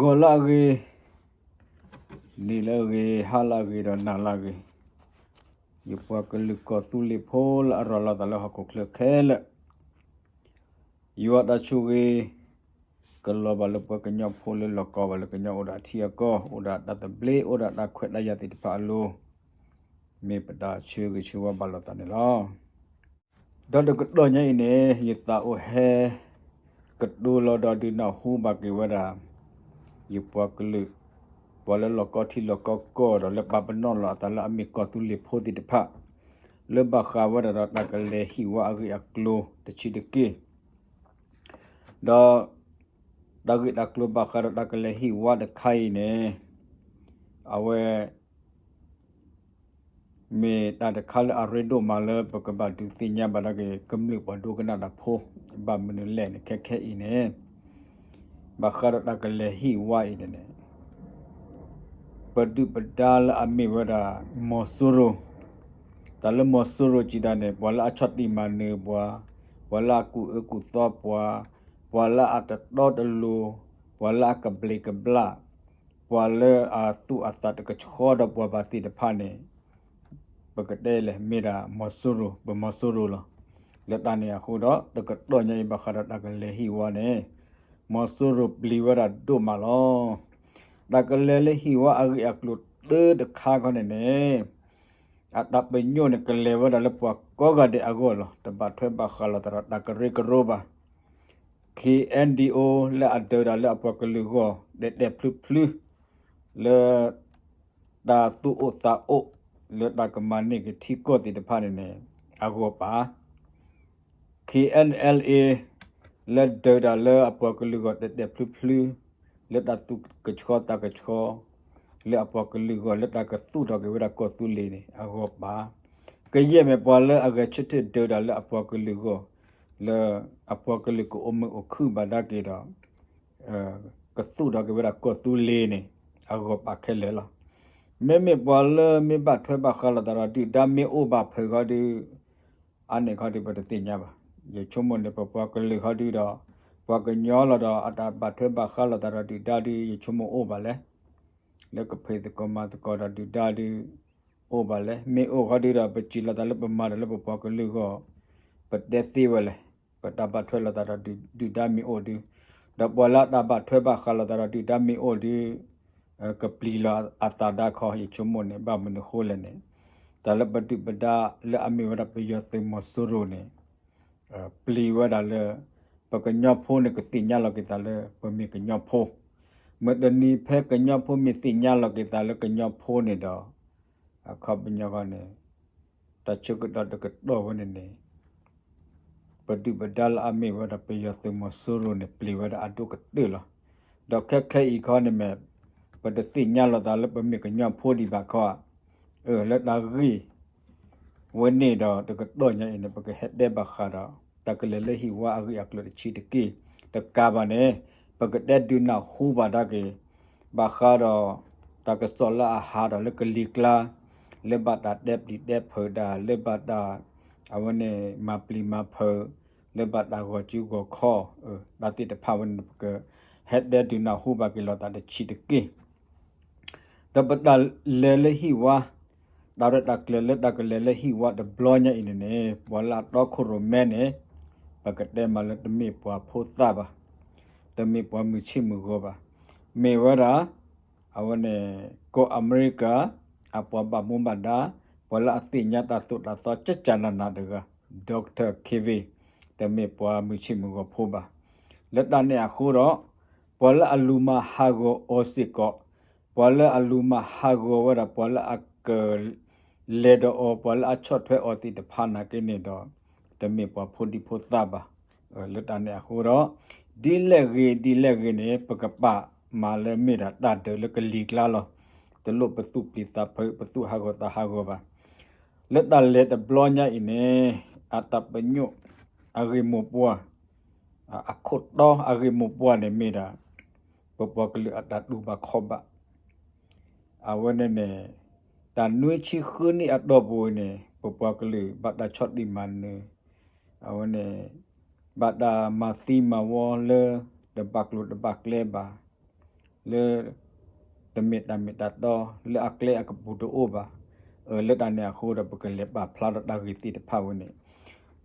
ဂောလာကေနီလာကေဟာလာကေတော့နာလာကေယပွားကလကသူလီဖိုလအရလာတလဟကုကလခဲလယောဒချူကေကလောဘလပကညဖိုလလကောဘလကညဩဒါထီယကောဩဒါတတပလေဩဒါတခွက်လိုက်ရတဲ့တပါလိုမေပတာချေကေချဝဘလတနေလောဒေါ်တကတော့ညိနေယတာအိုဟဲကဒူလောဒဒီနာဟူဘကေဝဒါ ယပွားကလဘလလကောထီလကောကောရလပပနောလတလာအမီကောသူလီဖိုဒီတဖာလဘခါဝရရတကလေဟီဝအဂိအကလိုတချီတကေဒါဒါဂိတကလိုဘခါရတကလေဟီဝဒခိုင်နေအဝဲမေတာတခါလအရဒိုမာလပကဘဒူစညာဘဒကေကမ်လီဘဒူကနာဒဖိုဘမနလဲနခက်ခဲအင်းနေ ဘခါရတကလေဟီဝအိနေပဒုပဒါလအမေဝရာမောဆူရိုတလမောဆူရိုကြည်ဒနဲ့ဘွာလာအချတ်တီမနေဘွာဘွာလာကူအကူသောဘွာဘွာလာအတတော် မေရာမောဆူရိုဘမောဆူရိုလာလက်တနေအခုတော့တကတော့ညိဘခရတကလေဟီဝါနေမောဆူရိုပလီဝရာဒိုမာလောဒါကလေလေဟီဝါအဂိအကလုတေတခါခနဲ့နေအတပညိုနကလေဝဒါလပွားကောကတဲ့အဂောလတဘထွဲဘခလာတရဒါကရေကရောဘာ KNDO လက်အဒရလက်အပကလူကိုတဲ့တဲ့ဖလူဖလူလေဒါသူအတာအိုလေဒါကမနိကတိကိုတိတဖာနေနေအဂောပါ KNLA လက်ဒရလက်အပကလူကိုတဲ့တဲ့ဖလူဖလူလက်ဒါသူကချောတာကချောလေအပကလူကိုလက်ဒါကသူတော့ကဝရကောသူလေးနေအဂောပါကရဲ့မေပေါ်လက်အကချစ်တဲ့ဒရလက်အပကလူကိုလေအပကလိကိုအမအခုဘာဒကေတော့အဲကသုတော့ကဝရကောသူလေးနေအကောပါခဲလေလားမေမေပေါ်လမေဘထွဲဘခလာတရာဒီဒါမေအိုဘဖေခဒီအနေခဒီပတသိညာပါ ရေချုံမနေပပကလိခဒီတော့ဘကညောလာတော့အတာဘထွဲဘခလာတရာဒီဒါဒီရေချုံမအိုပါလေလက်ကဖေတကမတကောဒါဒီဒါဒီအိုပါလေမေအိုခဒီတော့ပချီလာတလပမာလပပကလိကိုပတက်သေးဝလေပတဘထွဲလာတာဒီဒီဒမီအိုဒီဒဘလာဒဘထွဲဘခလာတာဒီဒမီအိုဒီကပလီလာအတာဒါခေါ်ဟိချုံမနေဘမနခိုလနေတလပတိပဒါလအမီဝရပယသေမဆူရိုနေ ပလီဝဒါလပကညဖိုးနေကတိညာလကတလပမီကညဖိုးမဒနီဖဲကညဖိုးမီတိညာလကတလကညဖိုးနေတော့အခပညကနေတချုကတတကတော့ဝနေနေပတိပဒလအမေဝရပယသမဆူရုနေပလီဝရအတုကတေလဒေါခက်ခဲဤခေါနေမေပတသိညာလတာလပမေကညဖိုးဒီပါခေါเออလက်တာရီ ဝင်းနေတော့တကတော့ညာနေပကဟက်တဲ့ဘခါတော့တကလလဟီဝါအရိအကလချီတကေတကာပါနေပကတဲ့ဒူနာဟူပါတာကေဘခါတော့တကစောလာဟာတော့လကလီကလာလေဘတာဒက်ဒီဒက်ဖဒါလေဘတာအဝနေမပလီမဖလေဘတာကိုကျူကိုခေါ်ဒါတိတဖာဝန်ပကဟက်တဲ့ဒူနာဟူပါကေလောတာတချီတကေတပတလေလဟီဝါ ဒါရတကလေလေတကလေလေဟီဝါဒဘလောညာအင်းနေဘလာတော့ခရမဲနေပကတဲ့မလတမေပွားဖို့သပါတမေပွားမြချိမှုကိုပါမေဝရာအဝနေကိုအမေရိကအပွားပါမွန်ဘာဒါဘလာအသိညာတသုတသောချက်ချနာနာတကဒေါက်တာကေဗီတမေပွားမြချိမှုကိုဖို့ပါလက်တနဲ့အခုတော့ဘလာအလူမာဟာဂိုအိုစီကောဘလာအလူမာဟာဂိုဝရဘလာအက လေဒိုဘလာအချတ်ထွဲအော်တီတဖာနာကိနေတော့တမေပွားဖို့ဒီဖို့သပါလက်တနဲ့အခုတော့ဒီလက်ရီဒီလက်ရီနေပကပမာလမေရာတတ်တယ်လကလီကလာလောတလုပစုပိသဖပစုဟာဂောတာဟာဂောပါလက်တလက်တဘလောညာအင်းနေအတပညုအဂိမောပွားအခုတော့အဂိမောပွားနေမေရာပပကလအတဒူဘခောဘအဝနနေ တန်နွေချီခွနီအတော့ဘူနေပပကလဘတ်တာချော့ဒီမန်နေအဝနေဘတ်တာမစီမဝောလဒဘကလုဒဘကလေဘာ le demit damit dato le akle akaputo oba le tane a khoda bakale ba phla da gi ti de phawu ne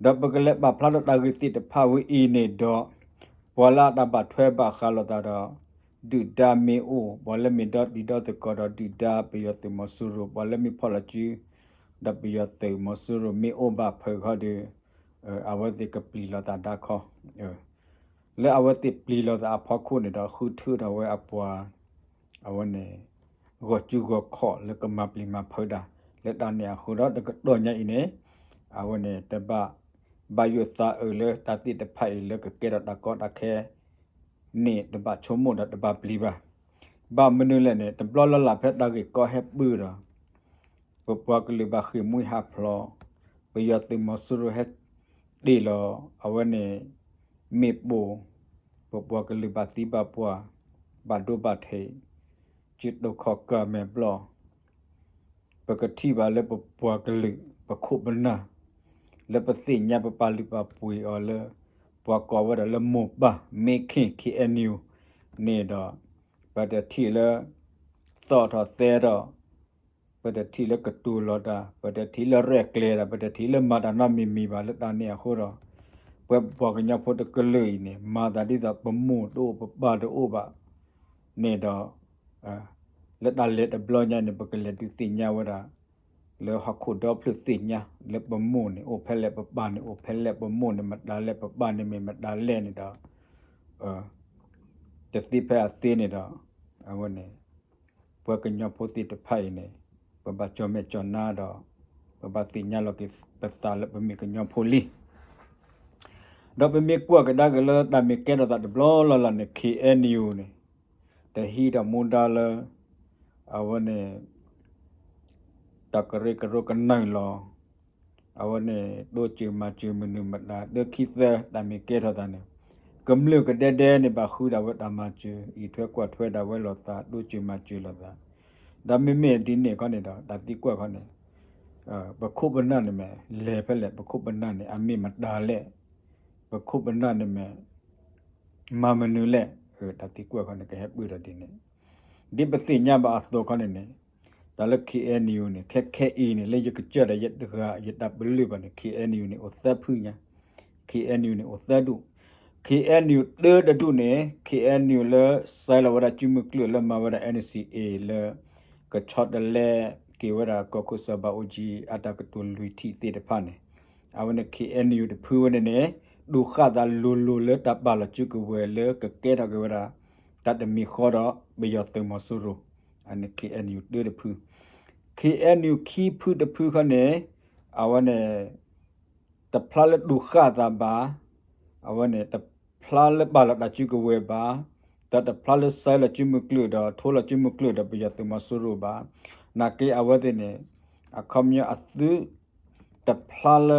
da bakale ba phla da gi ti de phawu i ne do wala da ba thwe ba khalo da do du da me o wala me dot di dot ko do du da pe yo te mosuru wala me phola ji da pe yo te mosuru me o ba phwe kho de a wa te ka pli la da da kho လဲအဝတိပလီလောတာဖခုနေတော့ခုထုတော့ဝဲအပွားအဝနေဂောချူဂောခော့လကမပလီမဖေဒါလက်တန်ရခုတော့တော့ညိနေအဝနေတပဘယုသာအလေတ နေတပချုံမဒတပပလီပါဘာမနုလည်းနေတပလလလဖက်တကေကောဟက်ဘူးတော့ပပကလီဘခိမွိဟာဖလောဘယတိမဆူရဟက်ဒီလောအဝနေမေပိုပပကလူပါစီပါပွားဘာဒိုဘာထေจิตดขอกะเมบลอปกติบาเลปปวกลึปคุบนะเลปสิญญาปปาลิปาปุยออเล ပွားကောဝဒလမုပမေခင်ခီအန်ယူနေတော့ပတတိလသောထသဲတော့ပတတိလကတူလောတာပတတိလရက်လေတာပတတိလမတာနမီမီပါလတာနေခိုးတော့ပွဲပေါ်ကညဖို့တကလေးနေမာတာတိတာပမှုတို့ပပတို့ပါနေတော့လက်တာလက်ဘလောညာနေပကလက်တိစညာဝရာ လေဟခုတော့ plus စညာလက်ပမှုနေအိုဖက်လက်ပပနေအိုဖက်လက်ပမှုနေမတာလက်ပပနေမမတာလက်နေတော့အာတစီဖက်အသေးနေတော့အဝနေပကညာဖို့တိတဖိုင်နေပပချောမေချောနာတော့ပပစညာလောကိပစာလက်ပမေကညာဖို့လီတော့ပမေကွက်ကဒါကလတမေကဲတော့တဘလောလလနေ KNU နေတဟီတမွန်ဒါလအဝနေ တကရကရကနိုင်လောအဝနေဒိုချီမချီမနုမလာဒခိသတမေကဲတော့တဲ့ကမလုကတဲ့တဲ့နေပါခူဒါဝတမချီဤထွဲကွက်ထွဲဒါဝဲလောတာဒိုချီမချီလောတာဒါမေမေဒီနေခေါနေတော့ဒါတိကွက်ခေါနေအာဘခုဘနနေမဲလေဖက်လေဘခုဘနနေအမေမဒါလေပခုပနာနမေမာမနုလေတတိကွခနကဟပွေရတဲ့နေဒီပသိညာဘာသောခနနေတလခိအနီယုနေ ဒါလည်း KNU နဲ့ KKA နဲ့လည်းရကကြတဲ့ရတကရတပလူပါနဲ့ KNU နဲ့ OTHAP ညာ KNU နဲ့ OTHAP KNU တဒတုနဲ့ KNU လဆိုင်လဝရချီမကလလမဝရ NCA လကချတ်လဲကေဝရကခုစဘာ OG အတကတူလူတီတေတဖာနဲ့အဝနဲ့ KNU တဖူးနဲ့ဒုခဒါလူလူလတပါလချူကဝဲလကကဲရကဝရတတ်မီခေါ်တော့ဘေယသမဆူရော อัน KNU เดือดพือ KNU ขี้พืดพือเขาเนี่ยเอาวันเนี่ยแต่พลาดดูข้าตาบาเอาวันเนี่ยแต่พลาดบาลัดจูกเวบาแต่แต่พลาดไซลัดจูมุกลือดอโทลัดจูมุกลือดอปยัตุมาสุรูบานาเกอวันเนี่ยอคำยาอัตุแต่พลาด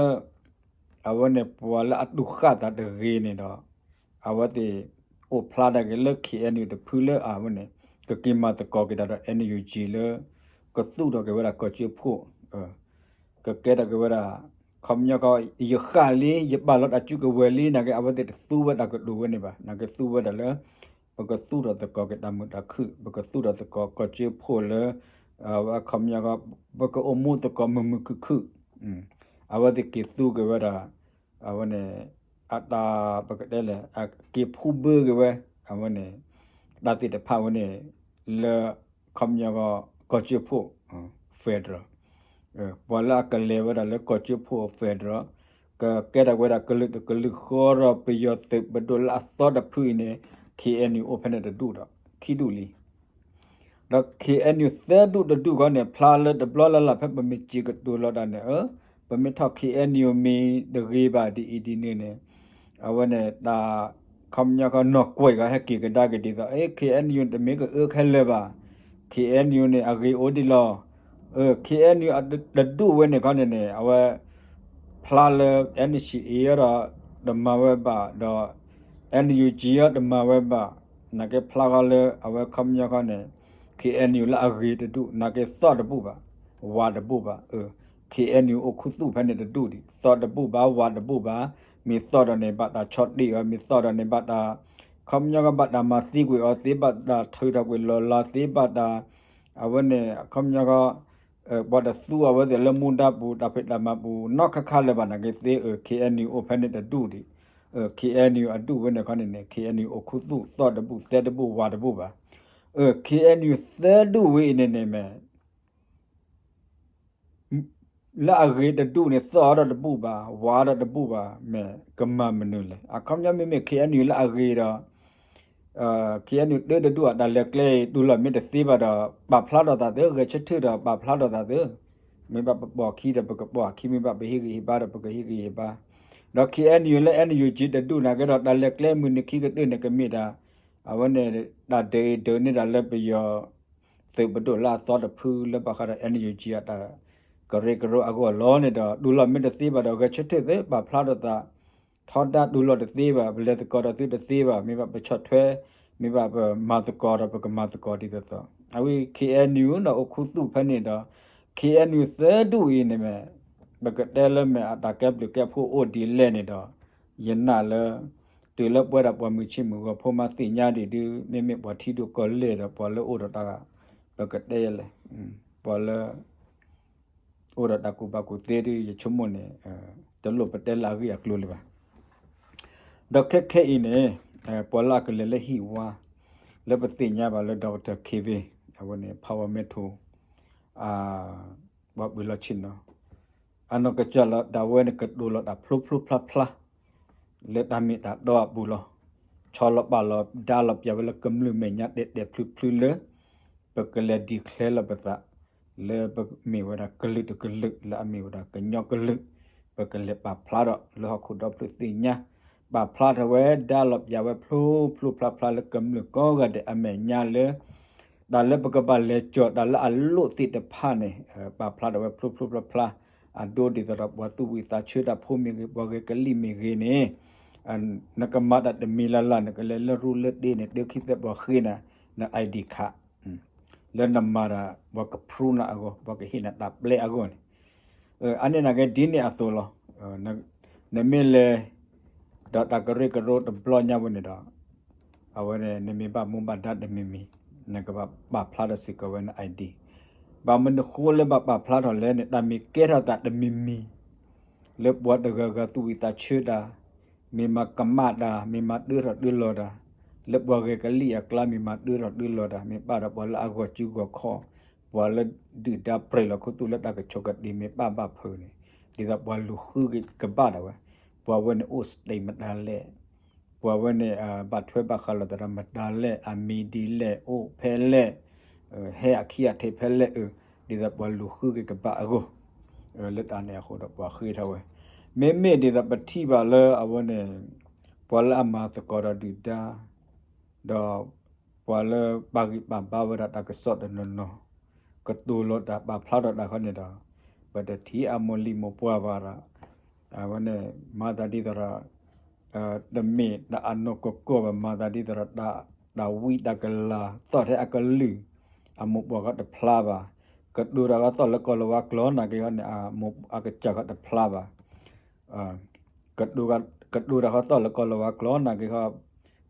เอาวันเนี่ยพวาลัดดูข้าตาเดรีเนี่ยดอเอาวันเนี่ยโอพลาดกันเลิก KNU แต่พือเลิกเอาวันเนี่ย ကကိမတကောကတာအန်ယူဂျီလကသုတော့ကဝရကချီဖို့ကကဲတကဝရခမညကယခါလီယဘလတ်အချူကဝလီနကအဝတိသုဝဒကဒူဝနေပါနကသုဝဒလဘကသုတော့တကောကတမတခုဘကသုတော့တကောကချီဖို့လအခမညကဘကအမှုတကောမမခုခုအဝတိကိသုကဝရအဝနေအတာပကတဲ့လေအကေဖူဘကဝဲအဝနေဒါတိတဖဝနေ လေခမညာကကောချဖို့ဖက်ဒရဘလာကလေဝရလေကောချဖို့ဖက်ဒရကကဲတဝရကလုကလုခေါ်ရပယတ်ဘဒလအသောဒဖူနေ KNU open တဲ့ဒူတော့ခီဒူလီတော့ KNU သဒူဒူကနေဖလာလဒဘလလဖက်ပမီချီကဒူလဒနေအပမထ KNU မီဒဂေဘာဒီအီဒီနေနေအဝနဲ့ဒါ คำยาก็นอกกล้วยก็ให้กี่ก็ได้ก็ดีก็เอ้ย KNU แต่ไม่ก็เออแค่เลยบ่า KNU เนี่ยอะไรโอดีลอเออ KNU ดัดดูเว้ยเนี่ยก็เนี่ยเนี่ยเอาไว้พลาเลย NCA เราดมมาไว้บ่าดอ NUG เราดมมาไว้บ่านักเก็พลาก็เลยเอาไว้คำยาก็เนี่ย KNU ละอะไรดัดดูนักเก็สอดบุบ่าวาดบุบ่าเออ KNU โอคุสุพันเนี่ยดัดดูดิสอดบุบ่าวาดบุบ่า มีสอดในบัตตาช็อตดีว่ามีสอดในบัตตาคำยกบัตตามาซีกุยอซีบัตตาถือตะกุยลอลาซีบัตตาเอาวันเนี่ยคำยกเออบอดสู้เอาวันเดี๋ยวเริ่มมุนดาบูตาเพชรมาบูนอกข้าเลยบัตตาเกษเออ KNU Open เนี่ยดูดิเออ KNU อดูวันเนี่ยเขาเนี่ย KNU โอคุสุสอดตะบูเซตะบูวาตะบูบะเออ KNU เซดูเวเนี่ยเนี่ย လာရေတတူနဲ့စောရတပူပါဝါရတပူပါမဲကမမနုလေအခမ်းညမေမေခေအနီလာရေတော့အာခေအနီတေတတူအဒါလက်ကလေတူလမေတစီပါတော့ပဖလာတော့တာတဲ့ရချစ်ထတော့ပဖလာတော့တာတဲ့မေဘဘောခီတဲ့ပကဘောခီမေဘဘေဟီဂီပါတဲ့ပကဟီဂီပါတော့ခေအနီလေအနီယူဂျီတတူနာကတော့ဒါလက်ကလေမူနခိကတဲ့နကမေတာအဝနဲ့ဒါဒေဒိုနေတာလက်ပြယောစေဘဒိုလာစောတဖူလက်ပခါတဲ့ အနီယူဂျီအတာကရေကရောအကောလောနေတော့ဒူလမစ်တသေးပါတော့ကချစ်တဲ့သေးပါဖလာတော့တာထောဒဒူလတသေးပါဘလက်ကောတသေးတသေးပါမိဘပချတ်ထွဲမိဘမာတကောတပကမာတကောတီတော့အဝီ KNU တော့အခုစုဖနေတော့ KNU သဒူရင်းနေမဲ့ဘကတဲလမဲ့အတာကပ်လကပ်ဖို့အိုဒီလဲနေတော့ယနာလဲတူလပွဲတာပေါ်မှုချစ်မှုကဖို့မသိညာဒီဒီမိမိပေါ်ထီတို့ကောလေတော့ပေါ်လို့အိုတော့တာဘကတဲလဲပေါ်လဲ ora da ku ba ku te ri ye chumo ne de lo pate la ri a klo le ba da khe khe i ne po la ke le le hi wa le pa ti nya ba le dr kv a wo ne power metro a ba bu la chin no ano ka cha la da we ne ka do la da phlu phlu phla phla le da mi da do bu lo cho lo ba lo da lo pya le kum lu me nya de de phlu phlu le pa ke le declare la ba le ba mi wa da klik to klik la mi wa da ka nyo klik ba ka le pa phla do lo khu do plu ti nya ba phla da we da lo ya we phlu phlu phla phla le kam le ko ga de a me nya le da le ba ka ba le cho da la a lo ti de pha ne ba phla da we phlu phlu phla phla a do di da ba tu wi ta chhe da phu mi ge ba ge ka li mi ge ne an nakama da de mi la la ne ka le le ru le de ne de khi te ba khina na id kha လနမရာဘကပရူနာအကိုဘကဟိနတာပ လေအကိုနေအအနေနာကဒီနေအသောလနနမေလေဒတာကရေကရောတဘလညာဝနေတော့အဝနေနမေပမုံဘဒတ်မီမီနကဘဘဖလာဒစီကဝန်အိုင်ဒီဘာမနခိုလေဘဘဖလာတော်လဲနေတမီကေရတာတမီမီလေဘဝဒဂဂသူဝီတာချေ ဒါမေမကမဒါမေမဒူရဒူလောဒါ le bwa ge ka li akla mi ma du ro du lo da mi pa da bwa la go chu go kho bwa le du da pre lo ko tu le da ka chok ka di mi pa ba phu ni di da bwa lu khu ge ka ba da wa bwa wen o stay ma da le bwa wen ne a ba thwe ba kha lo da ma da le a mi di le o phe le he a khi a the phe le di da bwa lu khu ge ka ba go le ta ne kho da bwa khi tha we me me di da pa thi ba le a wen ne bwa la ma ta ko da du da တော့ပွာလပါဂိပဘာဝရတာကစော့တနနောကတူလောတာပါဖလာတော့တာခနဲ့တော့ဘတ်တီအမလီမပွားပါရာအဝနဲ့မာသာဒီတော့အဒမေဒအနကကောဘမာသာဒီတော့ဒါဒါဝီဒကလာသော့တဲ့အကလူအမဘောကတဖလာပါကဒူရာကတော့လကလဝကလောနာကေကနေအမအကချကတဖလာပါအာကဒူကကဒူရာကတော့လကလဝကလောနာကေက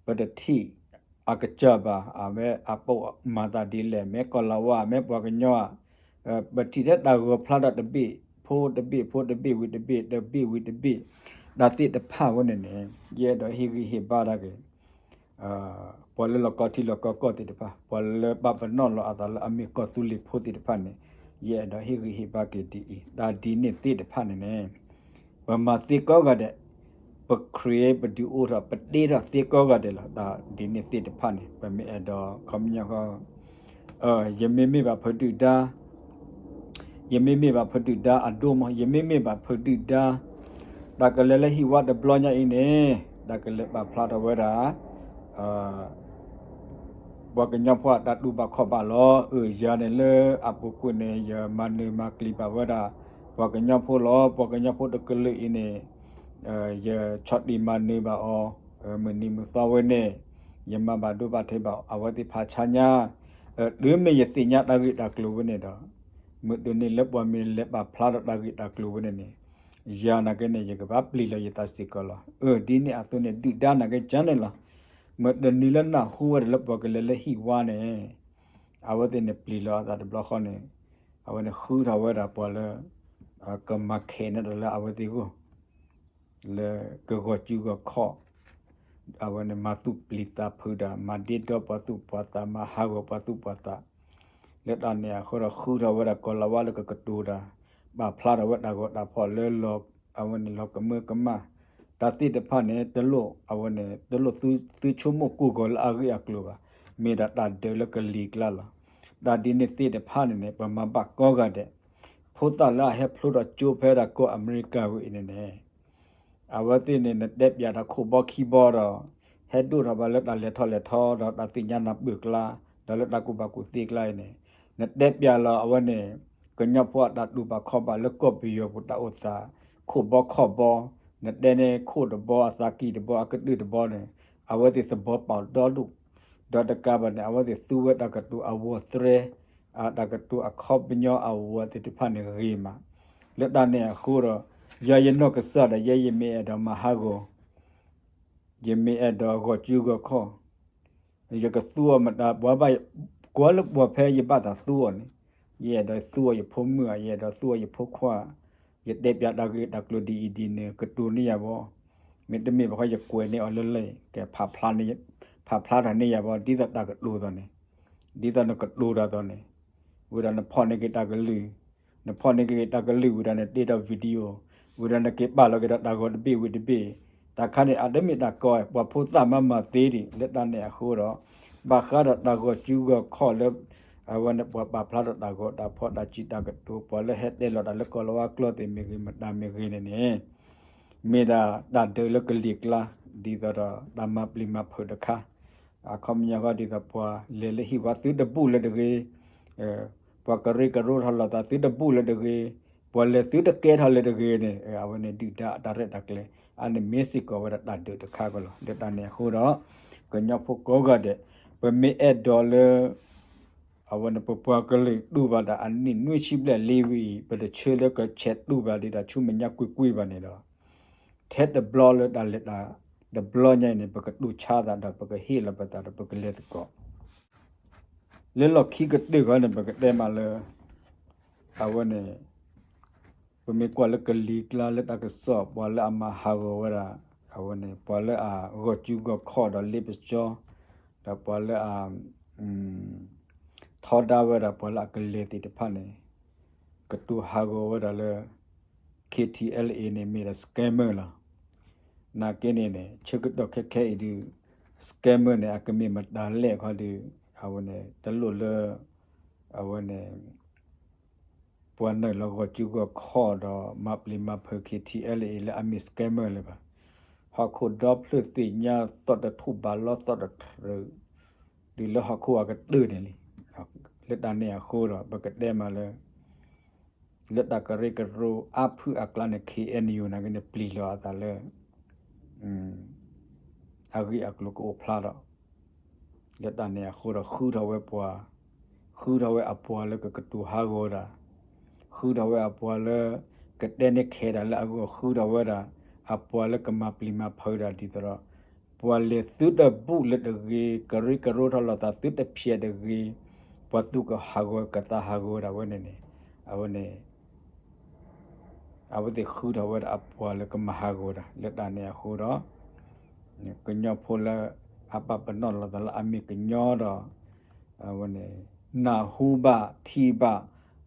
ဘတ်တီ အကကြပါအမဲအပုတ်မာတာဒီလေမဲကလဝမဲပွားကညောဘတိတဲ့တာကိုဖလာဒတပိဖိုးတပိဖိုးတပိဝိတပိတပိဝိတပိဒါတိတဖဝနေနေရဲတော့ဟိဟိပါရကေအာပေါ်လလကတိလကကတိတဖပေါ်လဘဘနောလအတလအမိကသုလိဖိုးတိတဖနေရဲတော့ဟိဟိပါကေတီဒါဒီနေတိတဖနေနေဘမတိကောကတဲ့ ပခရီပဒူအိုရာပတေရာစေကောကတယ်လားဒါဒီနေ့စစ်တဖတ်နေပမေအတော့ခမညာကအာယမေမေပါဖတူတာယမေမေပါဖတူတာအဒိုမယမေမေပါဖတူတာဒါကလည်းဟိဝတ်ဒဘလညာအင်းနေဒါကလည်းပါဖလာတဝဲတာအာဘကညဖွာတတူပါခောပါလောအေရနေလေအပုကုနေယမနေမကလီပါဝဒါဘကညဖိုလောဘကညဖိုတကလေအင်းနေ အဲချတ်ဒီမနေပါအောမနီမသဝနေယမဘာဒုပါထေပါအဝတိဖာချညာအဲဒွေမေယတိညာတာဂိတာကလူဝနေတော့မဒုနေလက်ပွားမီလက်ပါဖလာတာဂိတာကလူဝနေနေယာနာကနေယကဘာပလီလယတစတိကလာအဲဒီနေအသွနေဒီဒါနာကကျန်နေလားမဒနီလနာဟူဝရလပကလလဟီဝါနေအဝတဲ့နေပလီလာတာဘလခနေအဝနေခူရဝရပေါ်လအကမခဲနေတယ်အဝတဲ့ကို လေကောချူကခောအဝနေမတုပလီတာဖူဒါမဒီတော့ပတုပတာမဟာဂောပတုပတာလက်တနေခေါ်ခူရဝရကောလဝလကကတူဒါဘာဖလာရဝဒါကိုဒါဖော်လဲလောအဝနေလောကမကမတာတိတဖာနေတလို့အဝနေတလို့သူသူချုံမကူကောလာရီအကလောပါမေဒါတာဒဲလကလီကလာလာဒါဒီနေတိတဖာနေပမဘကောကတဲ့ဖိုတလာဟက်ဖလိုဒချိုဖဲရာကိုအမေရိကဝိနေနေ အဝတိနေနဲ့တက်ပြတာခုဘခီဘောရဟက်ဒူရဘလက်တာလက်ထော်လက်ထော်တော့တာတိညာနာပုကလာဒါလက်တာကုဘကုသိကလိုက်နေနဲ့တက်ပြလာအဝနေကညဖွာဒတ်လူဘခောဘလက်ကောပီယောပတာဥစာခုဘခောဘောနတဲ့နေခုဒဘောအစာကီဒဘောအကတုဒဘောနေအဝတိစဘောပေါတော်လူဒေါ်တကဘနေအဝတိသုဝတကတုအဝသရေအတကတုအခောပညောအဝတိတဖနေရီမာလက်တနေခုရော ရရနောကဆဒရရမေအဒမဟာကိုယမေအဒကိုကျူကိုခောရကသုဝမတာဘဝဘကောလဘဖဲရပတာသုဝနေရဲ့တော့သုဝရဖုံးမရဲ့တော့သုဝရဖုတ်ခွာယတဲ့ပြတာကေတကလိုဒီဒီနေကတူနေရဘောမေတ္တမေဘခရကွယ်နေအလလေကဲဖာဖလာနေဖာဖလာနေရဘောဒီတတကလူတော့နေဒီတနကလူရတော့နေဝိရနဖောနေကေတကလူနဖောနေကေတကလူဝိရနတေတာဗီဒီယို ဝိရနကေပါလောကေတကောတပိဝိတပိတာခနဲ့အဒမိတာကောပဖုသမမသေးတယ်လက်တနဲ့အခုတော့ဘာခရတာကောကျူကခေါ်လက်အဝန်ပပပလာဒတာကိုတာဖောတာချီတာကတူပေါ်လက်ဟက်တဲ့လော်တာလကောလဝကလော့တေမီဂီမတာမီဂီနေနေမေဒါဒါဒလကလီကလာဒီဒရာဒမပလီမဖဒခါအခမညာကဒီဒပွာလေလေဟီဝသီဒပူလေတကေအဲပကရိကရိုထလာတာသီဒပူလေတကေ ပေါ်လေသီဒကဲထလေတကေနေအဝနေဒီတာဒါရက်တကလေအနိမက်ဆီကိုဝရတာဒတခါကလောဒတာနေခိုးတော့ကညဖို့ကောကတဲ့ပမေအဒေါ်လာအဝန်ပပကလေးဒူဘာဒါအနိနွေချိပလက်လေးဝီဘယ်ချေလကချက်ဒူဘာဒီဒါချုမညာကွိကွိပါနေတော့ထက်ဒဘလောလဒါလက်ဒါဒဘလောညိုင်နေပကဒူချာဒါဒါပကဟီလပတာပကလက်ကောလေလော်ခိကတေကနေ ပကတဲမလဲအဝန်နေပမေကွာလကလီကလာလက်အကဆော့ပေါ်လာအမဟာဝဝရာအဝန်နေပေါ်လာအာဂောကျူကခေါ်တော့လိပချောဒါပေါ်လာအာอืมထောဒါဝရပလာကလေတိတဖာနေကတူဟာဂောဝရလေ KTLA နေမီရစကမ်မာလာနာကင်းနေနေချက်တော့ခက်ခဲအဒီစကမ်မာနေအကမီမဒါလေခေါ်ဒီအဝနေတလူလအဝနေ ပွမ်နေလောကကျူကခေါ်တော့မပလီမဖ KTLA လေအမီစကမ်မာလေပါဟာခုဒေါပလတိညာသတ်တထုဘာလောသတ်တဒီလဟခုအကဒနေလေလက်တနေခိုးတော့ဘကတဲ့မှာလဲလက်တကရကရအဖုအကလနဲ့ KNU နာကနေပလီလောတာလဲอืมအဂီအကလကိုဖလာတော့လက်တနေခိုးတော့ခူတော့ဝဲပွားခူတော့ဝဲအပွားလဲကကတူဟာဂောတာ ခူတော့ဝဲအပွားလဲကတဲ့နေခဲတာလဲအကူခူတော့ဝဲတာအပွားလဲကမပလီမဖော်တာဒီတော့ပွာလေသုဒပုလက်တကေကရိကရောထလာတာသုတဖြေတကေပတုကဟာဂောကတာဟာဂောရဝနေနေအဝနေအဝတိခူတော်ဝရအပွာလကမဟာဂောရလက်တနေခူတော်ကညဖိုလအပပနောလဒလအမိကညောတော်အဝနေနာဟုဘသီဘ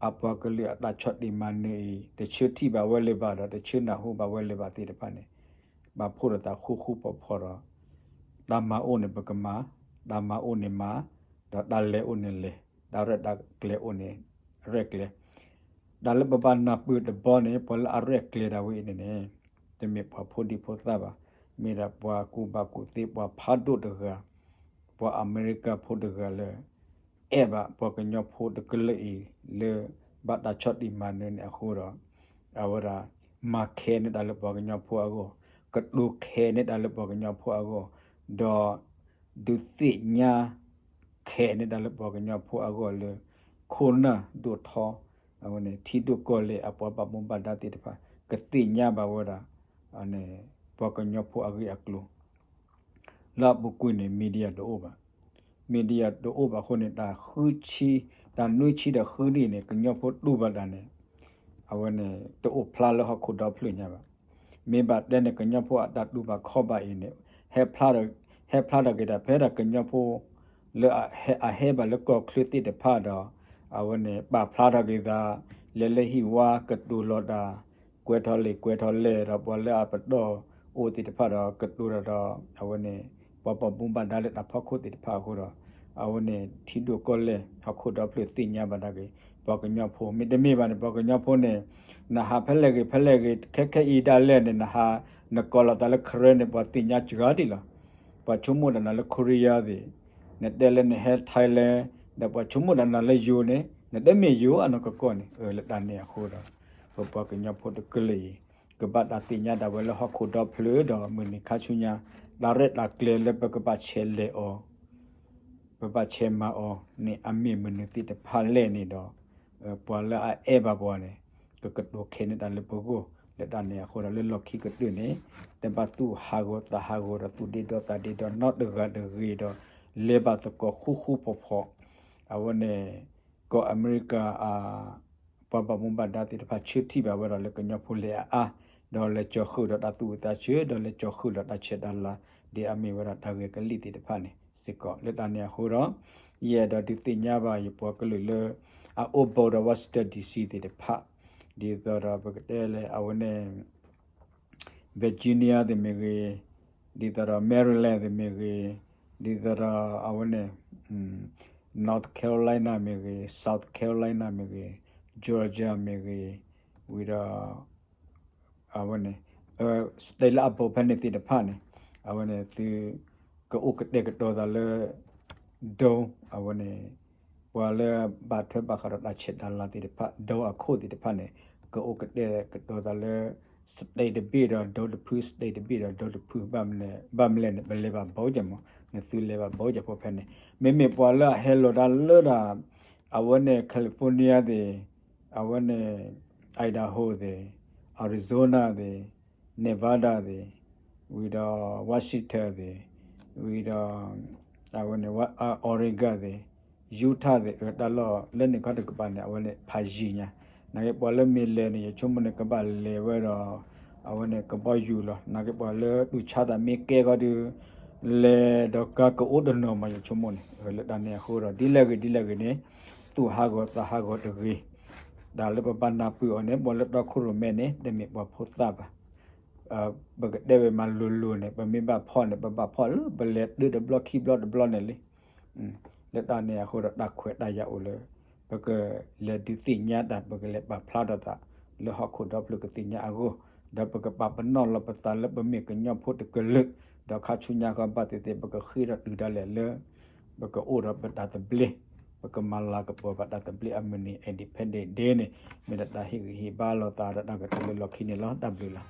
အပကလိအတချတ်ဒီမနေတချွတိဘဝဲလေပါတော့တချွနာဟုဘဝဲလေပါတိတဖာနေဘာဖို့ရတာခုခုပဖော်တော့ဓမ္မအိုနေပကမာဓမ္မအိုနေမာဒါလေအိုနေလေဒါရက်ဒါကလေအိုနေရက်လေဒါလဘဘနာပုဒဘောနေပလအရက်လေဒါဝေနေနေတမေပဖိုဒီဖိုသဘာမေရာပွားကူဘကူသေပွားဖာဒုတကပွားအမေရိကဖိုဒကလေ အဲဘာပွားကညဖိုဒကလေလေဘတ်တာချတ်ဒီမန်နေအခုတော့အဝရာမာခဲနေဒါလပွားကညဖိုအကိုကဒုခဲနေဒါလပွားကညဖိုအကိုဒေါ်ဒုသိညာခဲနေတာလပေါ်ကညဖို့အကောလေခိုနာဒုထောအဝနေထီဒုကောလေအပေါ်ပမဘဒတိတဖာကတိညာဘဝရာအနေပေါ်ကညဖို့အဂိအကလု la bu ku ne media do ba media do ba ko ne da khu chi da nu chi da khu ni ne ka nyo pho du ba da ne a wa ne to o phla lo ha khu da phlu nya ba me ba de ne ka nyo pho da du ba kho ba in ne he phla da he phla da ke da phe da ka nyo pho le a he a he ba le ko khlu ti de pha da a wa ne ba phla da ke da le le hi wa ka du lo da ကွဲထော်လေကွဲထော်လေရပေါ်လေအပတော့အိုတိတဖတ်တော့ကတူရတော့အဝနေပပပုံပန်ဒါလက်တဖခုတိတဖခုတော့အဝနေထီဒိုကောလေအခုတော့ပြသိညာပါဒကေပကညဖို့မိတမေပါနေပကညဖို့နေနဟာဖက်လေကေဖက်လေကေခက်ခက်ဤတာ လဲနေနဟာနကောလာတလခရနေပတိညာချဂါတီလာပချုံမဒနလကိုရီးယားဒီနေတဲ့လေနေဟဲထိုင်လဲဒပချုံမဒနလေယူနေနေတဲ့မေယူအနကကောနေအဲလက်တန်နေခိုးတော့ပပကညဖို့တကလေးကပတ်အတိညာဒဝလဟခုဒဖလူဒမနီခါချုညာလာရက်လာကလေလပကပချဲလေအော ပပချဲမအောနေအမေမနတိတဖာလဲနေတော့ပွာလာအဲဘဘောနေကကတိုခဲနေတယ်ပကိုလက်တနေခေါ်ရလေလောက်ခိကတွနေတပတ်သူဟာကိုတဟာကိုရသူဒီတော့တဒီတော့ not the god the re တော့လေဘတ်ကိုခုခုပေါ်ပေါ်အဝနေကိုအမေရိကအာပပမုန်ဘဒါတိတဖာချစ်တိပါဝရလေကညဖိုလေအာဒေါ်လေချခုဒတာသူတာချေဒေါ်လေချခုဒတာချေဒလာ ဒီအမေဝရတာဝေကလိတိတဖာနေစစ်ကောလက်တနေဟိုတော့ရဲ့တော့ဒီတင်ညာပါရပေါ်ကလေးလေအိုဘော်ဒဝတ်စတဒီစီတိတဖာဒီတော့ဘကတဲလေအဝနေ Virginia de mege di tara Maryland de mege di tara awne North Carolina mege South Carolina mege Georgia mege wira awne uh stella apo phane ti de phane awne ti ko ok de ko da le do awne wa le ba thwe ba khara da chet da la ti de pha do a kho ti de phane ko ok de ko da le စတေးတပိတော့ဒေါ်တဖူးစတေးတပိတော့ ဒေါ်တဖူးဗမ်လေဗမ်လေဘလေဘာဘောကြမနသီလေဘာဘောကြဖို့ဖက်နေမေမေပွာလာဟဲလိုဒါလောဒါအဝနေကယ်လီဖိုးနီးယားတဲ့အဝနေအိုင်ဒါဟိုတဲ့အာရီဇိုနာတဲ့နေဗာဒါတဲ့ဝီဒါဝါရှင်တန်တဲ့ဝီဒါအဝနေဝါအော်ရီဂါတဲ့ယူထာတဲ့ဒါလောလ က်နေကတ်ကပနေအဝနေဖာဂျီညာနာကေပေါ်လမီလေနေချုံမနေကပါလေဝဲတော့အဝနေကပယူလနာကေပေါ်လေဒူချတာမေကေကဒူလေတော့ကကအိုဒနောမယချုံမနေလေတနေဟိုတော့ဒီလက်ကဒီလက်ကနေသူဟာကောသဟာကောတကြီးဒါလည်းပပနာပူအနေဘောလက်တော့ခုရမဲနေတမေပေါ်ဖို့သပါအ ဘကဒေဝမလူလူနေပမေဘဖောနေပပဖောလဘလက်ဒဘလော့ခီဘလော့ဘလော့နေလေလက်တနေဟိုတော့ đặc ခွဲတရအောင်လေဘကလေဒီတိညာတာဘကလေပဖလာဒတာလေဟခုဒပလကတိညာအကိုဒပကပပနောလပတလဘမေကညဖို့တကလဒခချုညာကပတတေဘကခိရတူဒလေလေဘကအိုရပဒတဘလေဘကမလာကပပဒတဘလေအမနီအင်ဒီပန်ဒင့်ဒေနေမေတ္တာဟိဟိဘာလောတာရတာကတလေလခိနေလောတဘလလာ